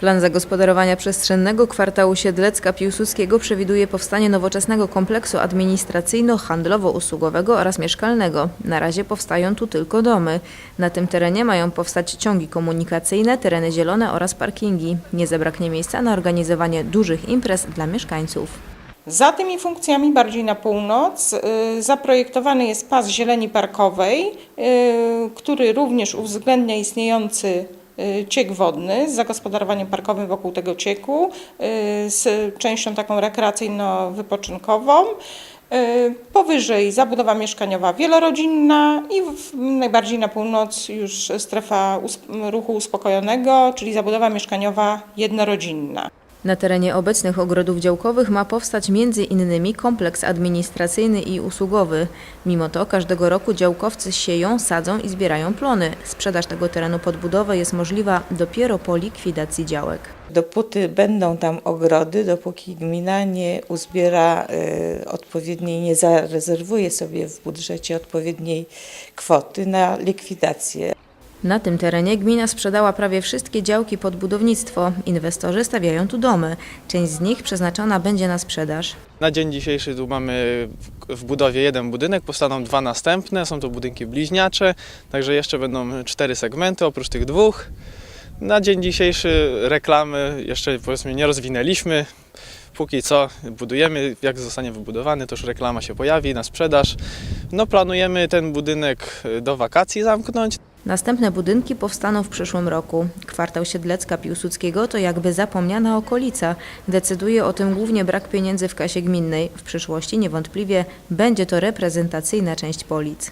Plan zagospodarowania przestrzennego kwartału Siedlecka Piłsudskiego przewiduje powstanie nowoczesnego kompleksu administracyjno-handlowo-usługowego oraz mieszkalnego. Na razie powstają tu tylko domy. Na tym terenie mają powstać ciągi komunikacyjne, tereny zielone oraz parkingi. Nie zabraknie miejsca na organizowanie dużych imprez dla mieszkańców. Za tymi funkcjami bardziej na północ y, zaprojektowany jest pas zieleni parkowej, y, który również uwzględnia istniejący ciek wodny z zagospodarowaniem parkowym wokół tego cieku, y, z częścią taką rekreacyjno-wypoczynkową. Y, Powyżej zabudowa mieszkaniowa wielorodzinna i w, najbardziej na północ już strefa us- ruchu uspokojonego, czyli zabudowa mieszkaniowa jednorodzinna. Na terenie obecnych ogrodów działkowych ma powstać innymi kompleks administracyjny i usługowy. Mimo to każdego roku działkowcy sieją, sadzą i zbierają plony. Sprzedaż tego terenu pod budowę jest możliwa dopiero po likwidacji działek. Dopóty będą tam ogrody, dopóki gmina nie uzbiera y, odpowiedniej, nie zarezerwuje sobie w budżecie odpowiedniej kwoty na likwidację. Na tym terenie gmina sprzedała prawie wszystkie działki pod budownictwo. Inwestorzy stawiają tu domy. Część z nich przeznaczona będzie na sprzedaż. Na dzień dzisiejszy tu mamy w- budowie jeden budynek, powstaną dwa następne, są to budynki bliźniacze, także jeszcze będą cztery segmenty oprócz tych dwóch. Na dzień dzisiejszy reklamy jeszcze powiedzmy nie rozwinęliśmy. Póki co budujemy, jak zostanie wybudowany, to już reklama się pojawi na sprzedaż. No planujemy ten budynek do wakacji zamknąć. Następne budynki powstaną w przyszłym roku. Kwartał Siedlecka Piłsudskiego to jakby zapomniana okolica. Decyduje o tym głównie brak pieniędzy w kasie gminnej. W przyszłości niewątpliwie będzie to reprezentacyjna część Polic.